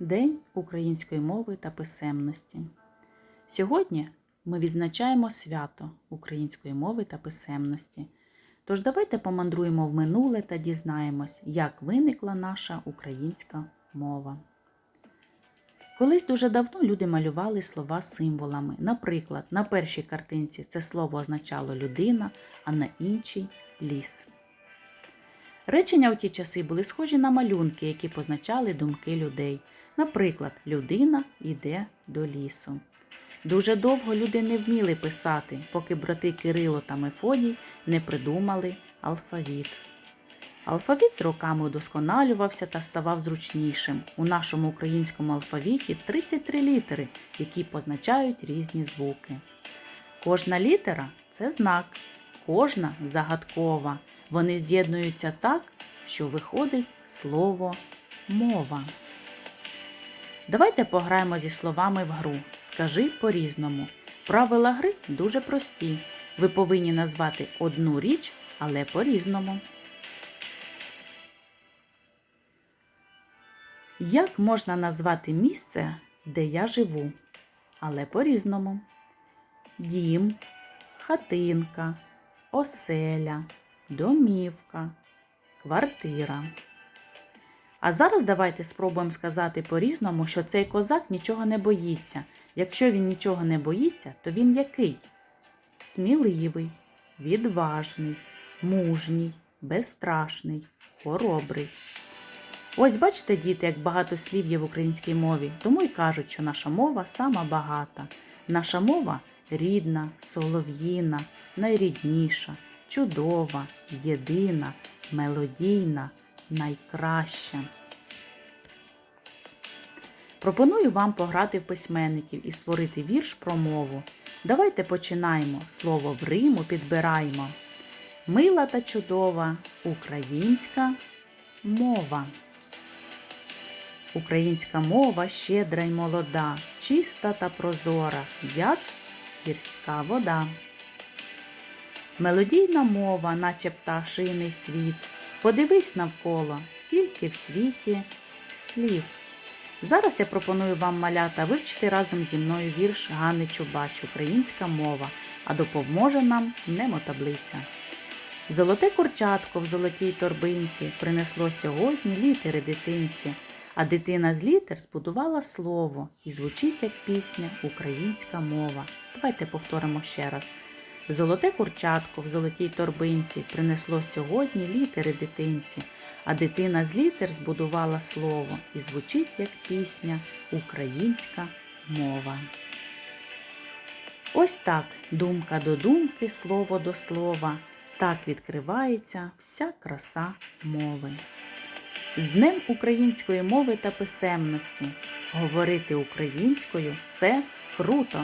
День української мови та писемності. Сьогодні ми відзначаємо свято української мови та писемності. Тож давайте помандруємо в минуле та дізнаємось, як виникла наша українська мова. Колись дуже давно люди малювали слова символами. Наприклад, на першій картинці це слово означало людина, а на іншій ліс. Речення у ті часи були схожі на малюнки, які позначали думки людей. Наприклад, людина йде до лісу. Дуже довго люди не вміли писати, поки брати Кирило та Мефодій не придумали алфавіт. Алфавіт з роками удосконалювався та ставав зручнішим. У нашому українському алфавіті 33 літери, які позначають різні звуки. Кожна літера це знак, кожна загадкова. Вони з'єднуються так, що виходить слово мова. Давайте пограємо зі словами в гру. Скажи по-різному. Правила гри дуже прості. Ви повинні назвати одну річ, але по-різному. Як можна назвати місце, де я живу, але по-різному? Дім, хатинка, оселя, домівка, квартира. А зараз давайте спробуємо сказати по-різному, що цей козак нічого не боїться. Якщо він нічого не боїться, то він який? Сміливий, відважний, мужній, безстрашний, хоробрий. Ось бачите, діти, як багато слів є в українській мові, тому й кажуть, що наша мова сама багата. Наша мова рідна, солов'їна, найрідніша, чудова, єдина, мелодійна, найкраща. Пропоную вам пограти в письменників і створити вірш про мову. Давайте починаємо. Слово в Риму підбираємо. Мила та чудова українська мова. Українська мова щедра й молода, чиста та прозора, як гірська вода. Мелодійна мова, наче пташиний світ. Подивись навколо, скільки в світі слів. Зараз я пропоную вам малята вивчити разом зі мною вірш Ганни Чубач Українська мова, а допоможе нам немотаблиця. Золоте курчатко в золотій торбинці принесло сьогодні літери дитинці, а дитина з літер збудувала слово і звучить як пісня Українська мова. Давайте повторимо ще раз. Золоте курчатко в золотій торбинці принесло сьогодні літери дитинці, а дитина з літер збудувала слово і звучить як пісня Українська мова. Ось так думка до думки, слово до слова. Так відкривається вся краса мови. З Днем української мови та писемності. Говорити українською це круто!